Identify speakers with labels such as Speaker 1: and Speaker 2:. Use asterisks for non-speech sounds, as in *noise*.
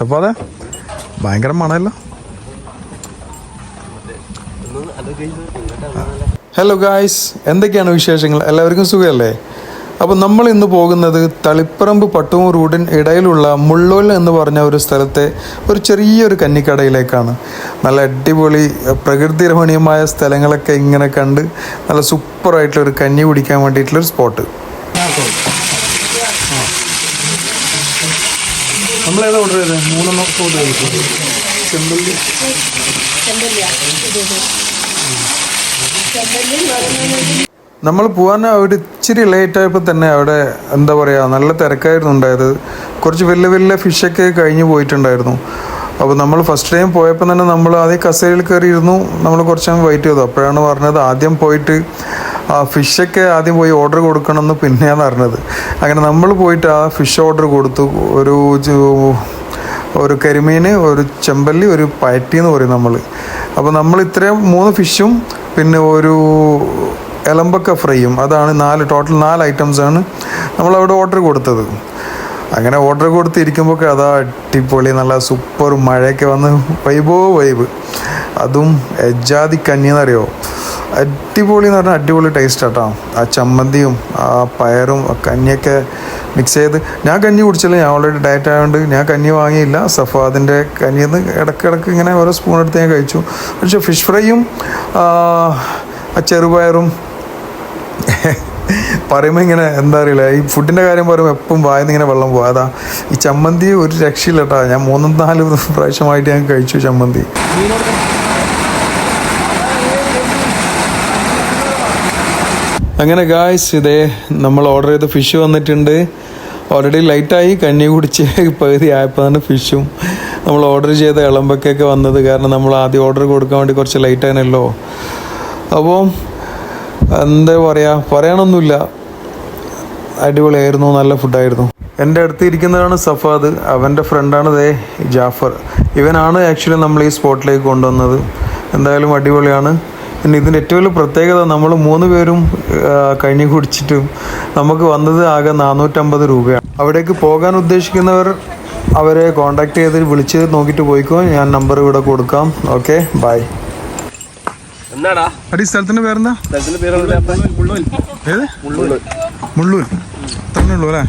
Speaker 1: സഫാദെ? ഭയങ്കര മണമല്ലോ. Hello guys എന്തൊക്കെയാണ് വിശേഷങ്ങൾ? എല്ലാവർക്കും സുഖമല്ലേ? അപ്പോൾ നമ്മൾ ഇന്ന് പോകുന്നത് തളിപ്പറമ്പ് പട്ടുവും റൂഡിന് ഇടയിലുള്ള മുള്ളോൽ എന്ന് പറഞ്ഞ ഒരു സ്ഥലത്തെ ഒരു ചെറിയൊരു കന്നിക്കടയിലേക്കാണ്. നല്ല അടിപൊളി പ്രകൃതി രമണീയമായ സ്ഥലങ്ങളൊക്കെ ഇങ്ങനെ കണ്ട് നല്ല സൂപ്പറായിട്ടുള്ളൊരു കഞ്ഞി കുടിക്കാൻ വേണ്ടിയിട്ടുള്ളൊരു സ്പോട്ട്. നമ്മളേതാ ഓർഡർ ചെയ്തത് മൂന്നെണ്ണം ഓർഡർ ചെയ്തു. ചെമ്പല്ലി. നമ്മൾ പോകാൻ അവിടെ ഇച്ചിരി ലേറ്റ് ആയപ്പോൾ തന്നെ അവിടെ എന്താ പറയുക നല്ല തിരക്കായിരുന്നു ഉണ്ടായത്. കുറച്ച് വലിയ വലിയ ഫിഷൊക്കെ കഴിഞ്ഞ് പോയിട്ടുണ്ടായിരുന്നു. അപ്പോൾ നമ്മൾ ഫസ്റ്റ് ടൈം പോയപ്പോൾ തന്നെ നമ്മൾ ആദ്യം കസേരയിൽ കയറിയിരുന്നു. നമ്മൾ കുറച്ച് വെയിറ്റ് ചെയ്തു. അപ്പോഴാണ് പറഞ്ഞത് ആദ്യം പോയിട്ട് ആ ഫിഷൊക്കെ ആദ്യം പോയി ഓർഡർ കൊടുക്കണമെന്ന് പിന്നെയാണ് അറിഞ്ഞത്. അങ്ങനെ നമ്മൾ പോയിട്ട് ആ ഫിഷ് ഓർഡർ കൊടുത്തു. ഒരു ഒരു കരിമീൻ ഒരു ചെമ്പല്ലി ഒരു പയറ്റി എന്ന് പറയും നമ്മൾ. അപ്പോൾ നമ്മൾ ഇത്രയും മൂന്ന് ഫിഷും പിന്നെ ഒരു എലമ്പക്ക ഫ്രൈയും അതാണ് നാല് ടോട്ടൽ നാല് ഐറ്റംസ് ആണ് നമ്മൾ അവിടെ ഓർഡർ കൊടുത്തത്. അങ്ങനെ ഓർഡർ കൊടുത്തിരിക്കുമ്പോൾ അതാ അടിപൊളി നല്ല സൂപ്പർ മഴയൊക്കെ വന്ന് വൈബോ വൈബ് അതും എജാതി കഞ്ഞി എന്നറിയോ? അടിപൊളി എന്ന് പറഞ്ഞാൽ അടിപൊളി ടേസ്റ്റ് ആട്ടോ. ആ ചമ്മന്തിയും ആ പയറും കഞ്ഞിയൊക്കെ മിക്സ് ചെയ്ത് ഞാൻ കഞ്ഞി കുടിച്ചില്ല ഞാൻ ഓൾറെഡി ഡയറ്റ് ആയതുകൊണ്ട് ഞാൻ കഞ്ഞി വാങ്ങിയില്ല. സഫാദിന്റെ കഞ്ഞിയിൽ നിന്ന് ഇടയ്ക്കിടയ്ക്ക് ഇങ്ങനെ ഓരോ സ്പൂൺ എടുത്ത് ഞാൻ കഴിച്ചു. പക്ഷേ ഫിഷ് ഫ്രൈയും ആ ചെറുപയറും പറയുമ്പോൾ ഇങ്ങനെ എന്താ അറിയില്ല ഈ ഫുഡിന്റെ കാര്യം പറയുമ്പോൾ എപ്പം വായന്ന് ഇങ്ങനെ വെള്ളം പോകും അതാ ഈ ചമ്മന്തി ഒരു രക്ഷയില്ല കേട്ടോ ഞാൻ മൂന്നും നാല് പ്രാവശ്യമായിട്ട് ഞാൻ കഴിച്ചു ചമ്മന്തി. അങ്ങനെ ഗായ്സ് ഇതേ നമ്മൾ ഓർഡർ ചെയ്ത ഫിഷ് വന്നിട്ടുണ്ട്. ഓൾറെഡി ലൈറ്റായി കഞ്ഞി കുടിച്ച് *laughs* പകുതി ആയപ്പോൾ തന്നെ ഫിഷും നമ്മൾ ഓർഡർ ചെയ്ത ഇളമ്പൊക്കെയൊക്കെ വന്നത് കാരണം നമ്മൾ ആദ്യം ഓർഡർ കൊടുക്കാൻ വേണ്ടി കുറച്ച് ലൈറ്റ് ആണല്ലോ അപ്പോൾ എന്താ പറയുക പറയാനൊന്നുമില്ല. അടിപൊളിയായിരുന്നു നല്ല ഫുഡായിരുന്നു എന്റെ അടുത്ത് ഇരിക്കുന്നതാണ് സഫാദ്. അവന്റെ ഫ്രണ്ടാണ് ദേ ജാഫർ. ഇവനാണ് ആക്ച്വലി നമ്മൾ ഈ സ്പോട്ടിലേക്ക് കൊണ്ടുവന്നത്. എന്തായാലും അടിപൊളിയാണ്. പിന്നെ ഇതിന്റെ ഏറ്റവും വലിയ പ്രത്യേകത നമ്മൾ മൂന്ന് പേരും കഴിഞ്ഞു കഞ്ഞി കുടിച്ചിട്ടും നമുക്ക് വന്നത് ആകെ നാനൂറ്റമ്പത് രൂപയാണ്. അവിടേക്ക് പോകാൻ ഉദ്ദേശിക്കുന്നവർ അവരെ കോണ്ടാക്ട് ചെയ്ത് വിളിച്ച് നോക്കിയിട്ട് പോയിക്കോ. ഞാൻ നമ്പർ ഇവിടെ കൊടുക്കാം. ഓക്കെ ബൈ
Speaker 2: എന്നാടാ?
Speaker 1: അടി സ്ഥലത്തിന്റെ പേരെന്താ?
Speaker 2: സ്ഥലത്തിന്റെ പേര്
Speaker 1: ഏത്? മുള്ളൂർ. തന്നെ ഉള്ളൂ അല്ലേ?